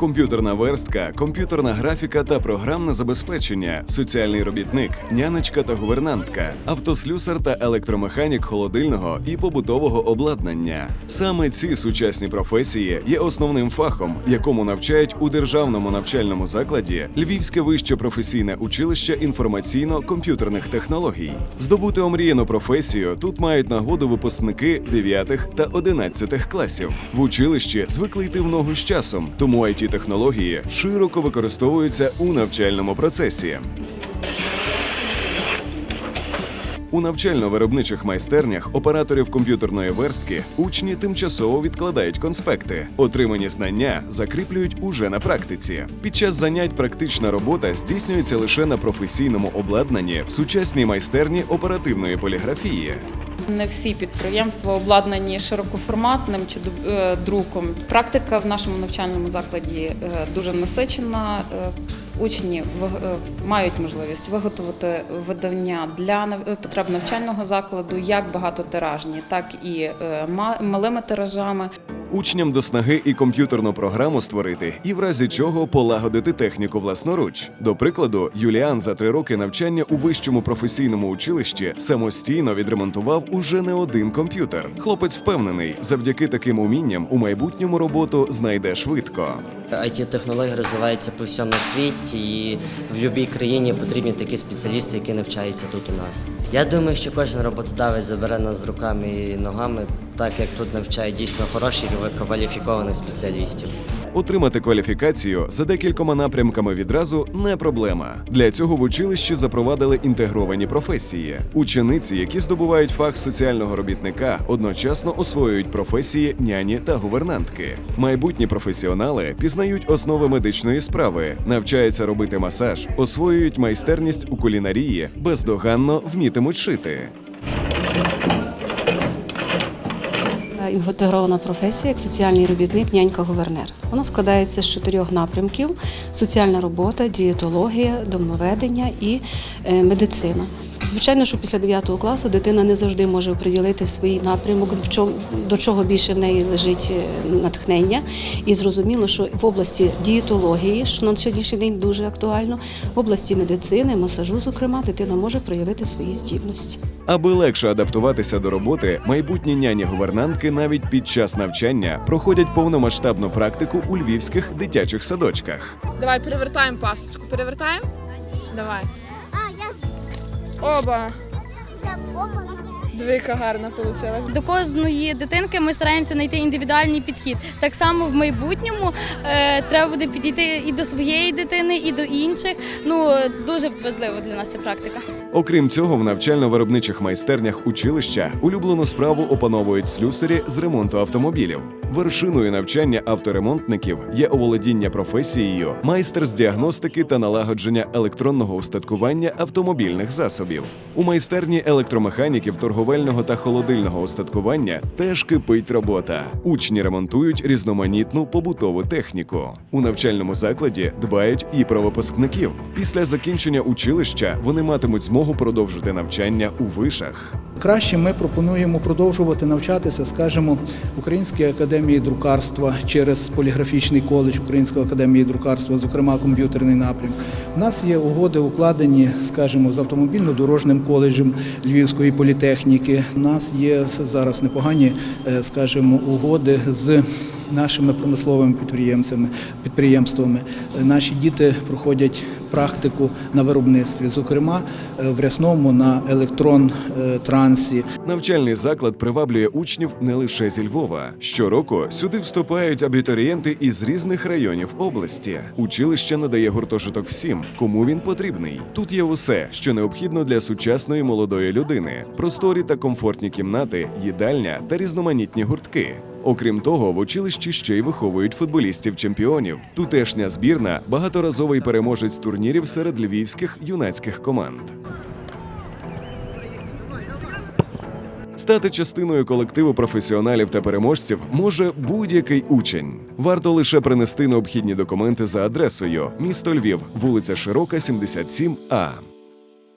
комп'ютерна верстка, комп'ютерна графіка та програмне забезпечення, соціальний робітник, нянечка та гувернантка, автослюсар та електромеханік холодильного і побутового обладнання. Саме ці сучасні професії є основним фахом, якому навчають у державному навчальному закладі Львівське вище професійне училище інформаційно-комп'ютерних технологій. Здобути омріяну професію тут мають нагоду випускники 9 та 11 класів. В училищі звикли йти в ногу з часом, тому it технології широко використовуються у навчальному процесі. У навчально-виробничих майстернях операторів комп'ютерної верстки учні тимчасово відкладають конспекти. Отримані знання закріплюють уже на практиці. Під час занять практична робота здійснюється лише на професійному обладнанні в сучасній майстерні оперативної поліграфії. Не всі підприємства обладнані широкоформатним чи е, друком. Практика в нашому навчальному закладі е, дуже насичена. Е, Учні мають можливість виготовити видання для потреб навчального закладу як багатотиражні, так і малими тиражами. Учням до снаги і комп'ютерну програму створити, і в разі чого полагодити техніку власноруч. До прикладу, Юліан за три роки навчання у вищому професійному училищі самостійно відремонтував уже не один комп'ютер. Хлопець впевнений, завдяки таким умінням у майбутньому роботу знайде швидко. It технології розвиваються по всьому світі, і в будь-якій країні потрібні такі спеціалісти, які навчаються тут у нас. Я думаю, що кожен роботодавець забере нас з руками і ногами, так як тут навчають дійсно хороших кваліфікованих спеціалістів. Отримати кваліфікацію за декількома напрямками відразу не проблема. Для цього в училищі запровадили інтегровані професії. Учениці, які здобувають фах соціального робітника, одночасно освоюють професії няні та гувернантки. Майбутні професіонали пізнають основи медичної справи, навчаються робити масаж, освоюють майстерність у кулінарії, бездоганно вмітимуть шити. інтегрована професія як соціальний робітник, нянька-гувернер. Вона складається з чотирьох напрямків: соціальна робота, дієтологія, домоведення і е, медицина. Звичайно, що після 9 класу дитина не завжди може приділити свій напрямок, в чому- до чого більше в неї лежить е, натхнення. І зрозуміло, що в області дієтології, що на сьогоднішній день дуже актуально, в області медицини, масажу, зокрема, дитина може проявити свої здібності. Аби легше адаптуватися до роботи, майбутні няні-гувернантки навіть під час навчання проходять повномасштабну практику у львівських дитячих садочках. Давай перевертаємо пасочку. Перевертаємо? Давай. Оба. Диви, яка гарна вийшла. До кожної дитинки ми стараємося знайти індивідуальний підхід. Так само в майбутньому е, треба буде підійти і до своєї дитини, і до інших. Ну дуже важливо для нас ця практика. Окрім цього, в навчально-виробничих майстернях училища улюблену справу опановують слюсарі з ремонту автомобілів. Вершиною навчання авторемонтників є оволодіння професією, майстер з діагностики та налагодження електронного устаткування автомобільних засобів. У майстерні електромеханіків, торговельного та холодильного устаткування теж кипить робота. Учні ремонтують різноманітну побутову техніку. У навчальному закладі дбають і про випускників. Після закінчення училища вони матимуть змогу продовжити навчання у вишах. Краще ми пропонуємо продовжувати навчатися, скажімо, в Українській академії друкарства через поліграфічний коледж Української академії друкарства, зокрема комп'ютерний напрям. У нас є угоди укладені, скажімо, з автомобільно-дорожним коледжем Львівської політехніки. У нас є зараз непогані, е, скажімо, угоди з нашими промисловими підприємцями, підприємствами. Е, Наші діти проходять практику на виробництві, зокрема е, в Рясному на електрон е. Навчальний заклад приваблює учнів не лише зі Львова. Щороку сюди вступають абітурієнти із різних районів області. Училище надає гуртожиток всім, кому він потрібний. Тут є усе, що необхідно для сучасної молодої людини: просторі та комфортні кімнати, їдальня та різноманітні гуртки. Окрім того, в училищі ще й виховують футболістів-чемпіонів. Тутешня збірна багаторазовий переможець турнірів серед львівських юнацьких команд. Стати частиною колективу професіоналів та переможців може будь-який учень. Варто лише принести необхідні документи за адресою місто Львів, вулиця Широка, 77 А.